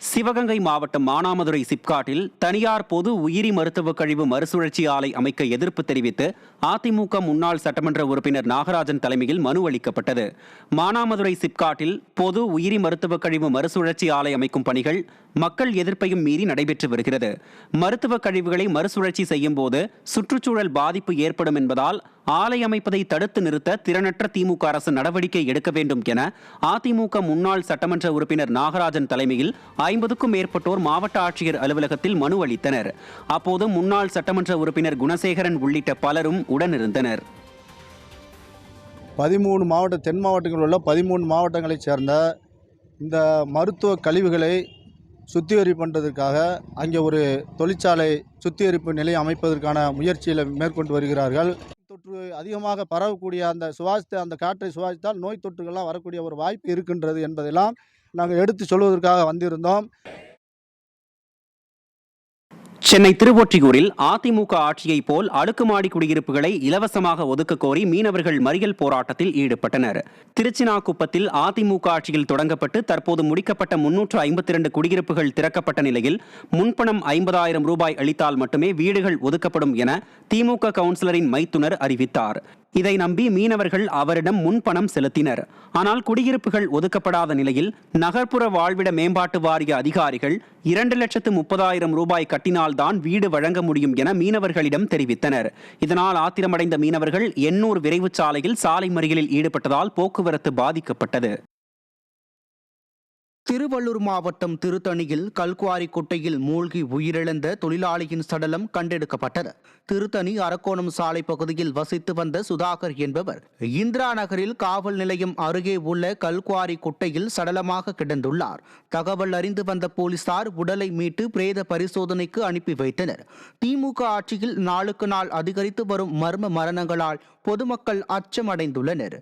சிவகங்கை மாவட்டம் மானாமதுரை சிப்காட்டில் தனியார் பொது உயிரி மருத்துவக் கழிவு மறுசுழற்சி ஆலை அமைக்க எதிர்ப்பு தெரிவித்து அதிமுக முன்னாள் சட்டமன்ற உறுப்பினர் நாகராஜன் தலைமையில் மனு அளிக்கப்பட்டது. மானாமதுரை சிப்காட்டில் பொது உயிரி மருத்துவக் கழிவு மறுசுழற்சி ஆலை அமைக்கும் பணிகள் மக்கள் எதிர்ப்பையும் மீறி நடைபெற்று வருகிறது. மருத்துவக் கழிவுகளை மறுசுழற்சி செய்யும் போது சுற்றுச்சூழல் பாதிப்பு ஏற்படும் என்பதால் ஆலை அமைப்பதை தடுத்து நிறுத்த திறனற்ற திமுக அரசு நடவடிக்கை எடுக்க வேண்டும் என அதிமுக முன்னாள் சட்டமன்ற உறுப்பினர் நாகராஜன் தலைமையில் ஐம்பதுக்கும் மேற்பட்டோர் மாவட்ட ஆட்சியர் அலுவலகத்தில் மனு அளித்தனர். அப்போது முன்னாள் சட்டமன்ற உறுப்பினர் குணசேகரன் உள்ளிட்ட பலரும் உடனிருந்தனர். பதிமூணு மாவட்ட தென் மாவட்டங்களில் உள்ள பதிமூணு மாவட்டங்களைச் சேர்ந்த இந்த மருத்துவ கழிவுகளை சுத்திகரிப்பு பண்ணுறதுக்காக அங்கே ஒரு தொழிற்சாலை சுத்திகரிப்பு நிலையம் அமைப்பதற்கான முயற்சியில் மேற்கொண்டு வருகிறார்கள். அதிகமாக பரவக்கூடிய அந்த சுவாசித்த அந்த காற்றை சுவாசித்தால் நோய் தொற்றுகள்லாம் வரக்கூடிய ஒரு வாய்ப்பு இருக்கின்றது என்பதெல்லாம் நாங்கள் எடுத்து சொல்வதற்காக வந்திருந்தோம். சென்னை திருவொற்றியூரில் அதிமுக ஆட்சியைப் போல் அடுக்குமாடி குடியிருப்புகளை இலவசமாக ஒதுக்க கோரி மீனவர்கள் மறியல் போராட்டத்தில் ஈடுபட்டனர். திருச்சினாக்குப்பத்தில் அதிமுக ஆட்சியில் தொடங்கப்பட்டு தற்போது முடிக்கப்பட்ட முன்னூற்று ஐம்பத்தி இரண்டு குடியிருப்புகள் திறக்கப்பட்ட நிலையில் முன்பணம் ஐம்பதாயிரம் ரூபாய் அளித்தால் மட்டுமே வீடுகள் ஒதுக்கப்படும் என திமுக கவுன்சிலரின் மைத்துனர் அறிவித்தார். இதை நம்பி மீனவர்கள் அவரிடம் முன்பணம் செலுத்தினர். ஆனால் குடியிருப்புகள் ஒதுக்கப்படாத நிலையில் நகர்ப்புற வாழ்விட மேம்பாட்டு வாரிய அதிகாரிகள் இரண்டு லட்சத்து முப்பதாயிரம் ரூபாய் கட்டினால் தான் வீடு வழங்க முடியும் என மீனவர்களிடம் தெரிவித்தனர். இதனால் ஆத்திரமடைந்த மீனவர்கள் எண்ணூர் விரைவுச் சாலையில் சாலை மறியலில் ஈடுபட்டதால் போக்குவரத்து பாதிக்கப்பட்டது. திருவள்ளூர் மாவட்டம் திருத்தணியில் கல்குவாரி குட்டையில் மூழ்கி உயிரிழந்த தொழிலாளியின் சடலம் கண்டெடுக்கப்பட்டது. திருத்தணி அரக்கோணம் சாலை பகுதியில் வசித்து வந்த சுதாகர் என்பவர் இந்திரா நகரில் காவல் நிலையம் அருகே உள்ள கல்குவாரி குட்டையில் சடலமாக கிடந்துள்ளார். தகவல் அறிந்து வந்த போலீசார் உடலை மீட்டு பிரேத பரிசோதனைக்கு அனுப்பி வைத்தனர். திமுக ஆட்சியில் நாளுக்கு நாள் அதிகரித்து வரும் மர்ம மரணங்களால் பொதுமக்கள் அச்சமடைந்துள்ளனர்.